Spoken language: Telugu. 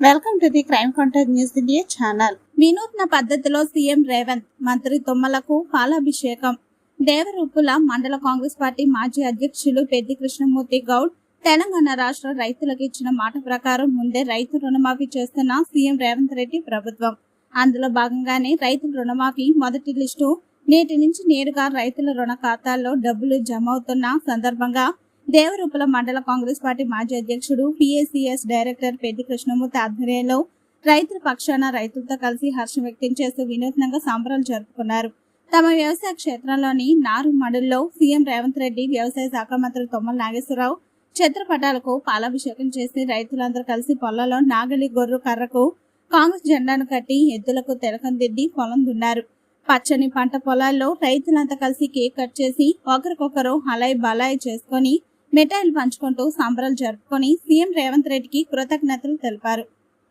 Welcome to the crime contact news India channel. వినూత్న పద్ధతిలో సీఎం రేవంత్ మంత్రి తుమ్మలకు పాలాభిషేకం. దేవరూపుల మండల కాంగ్రెస్ పార్టీ మాజీ అధ్యక్షులు పెద్ది కృష్ణమూర్తి గౌడ్ తెలంగాణ రాష్ట్ర రైతులకు ఇచ్చిన మాట ప్రకారం ముందే రైతు రుణమాఫీ చేస్తున్న సీఎం రేవంత్ రెడ్డి ప్రభుత్వం. అందులో భాగంగానే రైతుల రుణమాఫీ మొదటి లిస్టు నేటి నుంచి నేరుగా రైతుల రుణ ఖాతాల్లో డబ్బులు జమ అవుతున్న సందర్భంగా దేవరూపల మండల కాంగ్రెస్ పార్టీ మాజీ అధ్యక్షుడు పిఎస్సిఎస్ డైరెక్టర్ పెద్ది కృష్ణమూర్తి ఆధ్వర్యంలో రైతుల పక్షాన రైతులతో కలిసి హర్షం వ్యక్తం చేస్తూ వినూత్నంగా సంబరాలు జరుపుకున్నారు. తమ వ్యవసాయ క్షేత్రంలోని నారు మడుల్లో సీఎం రేవంత్ రెడ్డి వ్యవసాయ శాఖ మంత్రి తొమ్మల నాగేశ్వరరావు చిత్రపటాలకు పాలాభిషేకం చేసి రైతులందరూ కలిసి పొలంలో నాగలి గొర్రు కర్రకు కాంగ్రెస్ జెండాను కట్టి ఎద్దులకు తిలకం దిద్ది పొలం దున్నారు. పచ్చని పంట పొలాల్లో రైతులంతా కలిసి కేక్ కట్ చేసి ఒకరికొకరు హలాయి బలాయి చేసుకొని మిఠాయిలు పంచుకుంటూ సంబరాలు జరుపుకొని సీఎం రేవంత్ రెడ్డికి కృతజ్ఞతలు తెలిపారు.